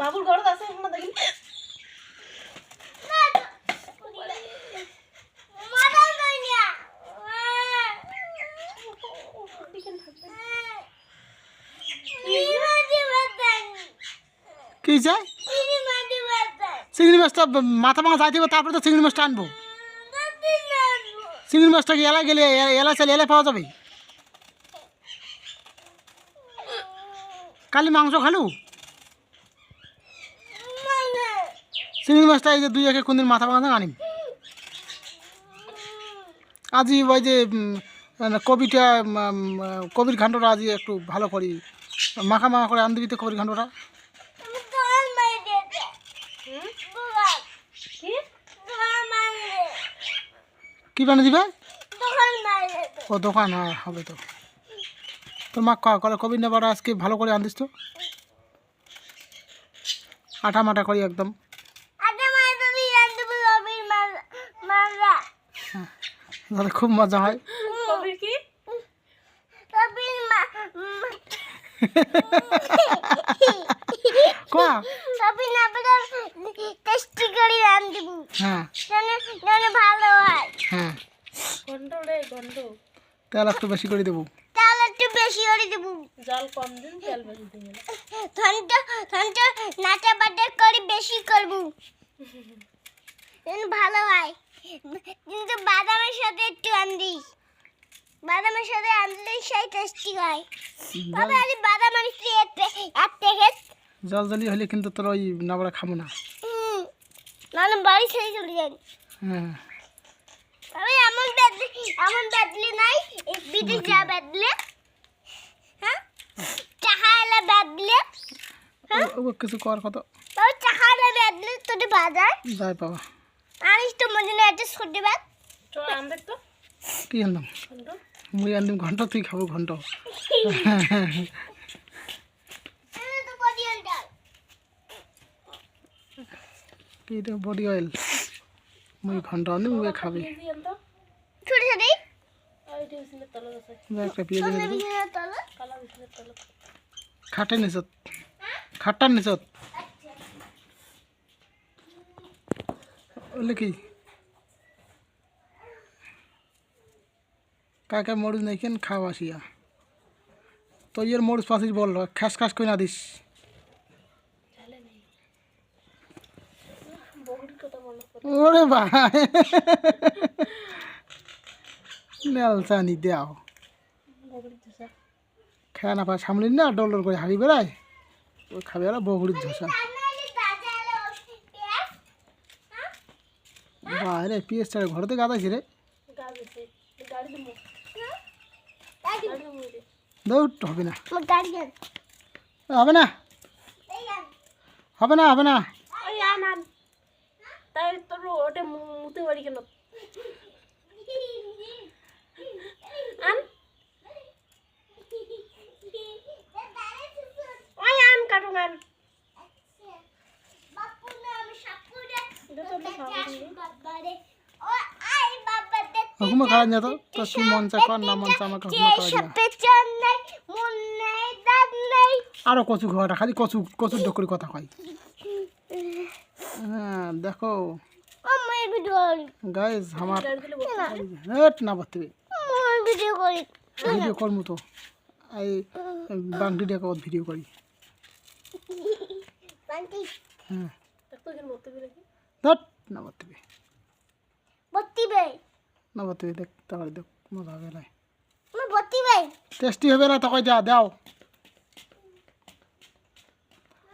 বাবুর ঘৰত আছে না দেখি। কি চাই চিংড়ি মাছটা মাথা ভাঙা যাইতে তারপরে তো চিংড়ি মাছটা আনব। চিংড়ি মাছটা কি এলা গেলে এলা চাইলে এলা পাওয়া যাবে? কালি মাংস খালু? চিংড়ি মাছটা এই যে দুই একে কোনদিন মাথা ভাঙা আনিম। আজি ওই যে মানে কবিটা কবির ঘান্টটা আজ একটু ভালো করি। মাখা মাখা করে আন দিবি তো কবির ঘান্টটা কি বানিয়ে দিবে ও, দোকান হ্যাঁ হবে তো। তোর মা ক- কলে কবি নেবার আজকে ভালো করে আনদিস তো? আটা মাটা করি একদম। যাতে খুব মজা হয়। টেস্টি করে রান দিব হ্যাঁ ভালো হয়। হ্যাঁ। গন্ধ রে গন্ধ। তেল একটু বেশি করে দেবো। তাহলে একটু বেশি করে দিব। জল কম দিন তেল বেশি দিন। ঘণ্টা ঘণ্টা নাচা বাটা করে বেশি করব। ভালো হয়। কিন্তু বাদামের সাথে একটু আনবি বাদামের সাথে আনলে সেই টেস্টি হয়। তবে আমি বাদাম আনছি এক পে- এক প্যাকেট জল জলি হলে কিন্তু তোর ওই নাবড়া খাব না। নাহলে বাড়ি ছেড়ে চলে যাই। হ্যাঁ। তবে এমন ব্যাদলি এমন ব্যাদলি নাই বিদেশ যা ব্যাদলে হ্যাঁ? চাহা এলা ব্যাদলে ও কিছু কর কত? চাহা এলা ব্যাদলে তোদের বাজার। যাই পাবা আনিস তো মনে নেই অ্যাডজাস্ট করতে পার চল আন দেখ তো। কি আনলাম? মুই আনলাম ঘণ্টা তুই খাব ঘণ্টা। তো বডি ডাল কি এটা বডি অয়েল? মুই ঘণ্টা আনলাম মুই খাবি। আন তো। ছোট ছোট একটা এনে দেবো। খাটের নিচত খাটটার নিচত বললে কি? কাকে মরিচ নাই কেন খাওয়া আসিয়া। তো ইয়ের মরিচ পাশিস বল খাস খাস কই না দিস। ওরে ভাই। নেলসানি দেও। খায় না পায় সামনে না, ডল ডল করে হাড়ি বেড়ায়। ওই খাবে আর বগুড়ির ধোসা আমি তাজা এলে ওষুধ পেঁয়াজ বাইরে পিএসটা ঘরেতে গাদাইছি রে? দৌড় হবে না। হবে না। হবে না হবে না। ওই আন আন। তাই তোর ওটা মুতে বাড়ি কেন আন। ওই আন কাটুন আন বাপু না আমি খাওয়া হুকুমে খারাপ না তো? তো মন চায় কর না মন চায় আমাকে হুকুমে আরও কচু খাওয়াটা খালি কচু কচুর ডকরি কথা কয়। হ্যাঁ দেখো। ও ভিডিও করি গাইজ আমার। হেট না বাড়তে ভিডিও করি। করমু তো। এই বাংটি ডেকে ভিডিও করি। হ্যাঁ। ধট না বাড়তে বত্তি বে না বাড়তে দেখ তাহলে দেখ মজা হবে না মই টেস্টি হবে না তখন যা দাও।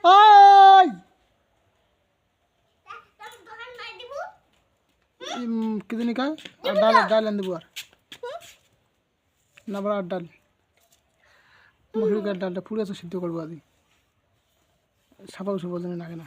ওই তুমি দোকান মাই দিব উম, কি জানি কয়? আর ডাল ডাল আন দেবো আর না বড় আর ডাল মুসুরি গাছ ডালটা পুরো তো সিদ্ধ করব আদি সাপা উসু বলতে লাগে না।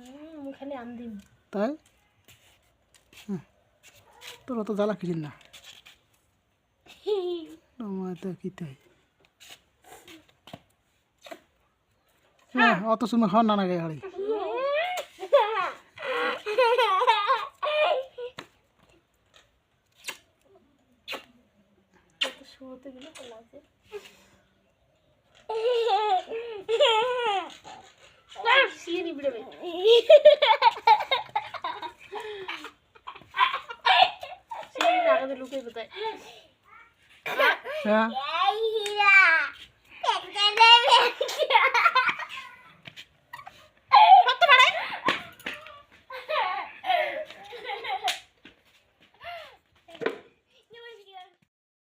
খালি আন দিম তাই তোর অত জ্বালা কিছু না? আমার তো কি তাই? হ্যাঁ অত সময় হন না না গাড়ি কত শুয়োতে গেলে তো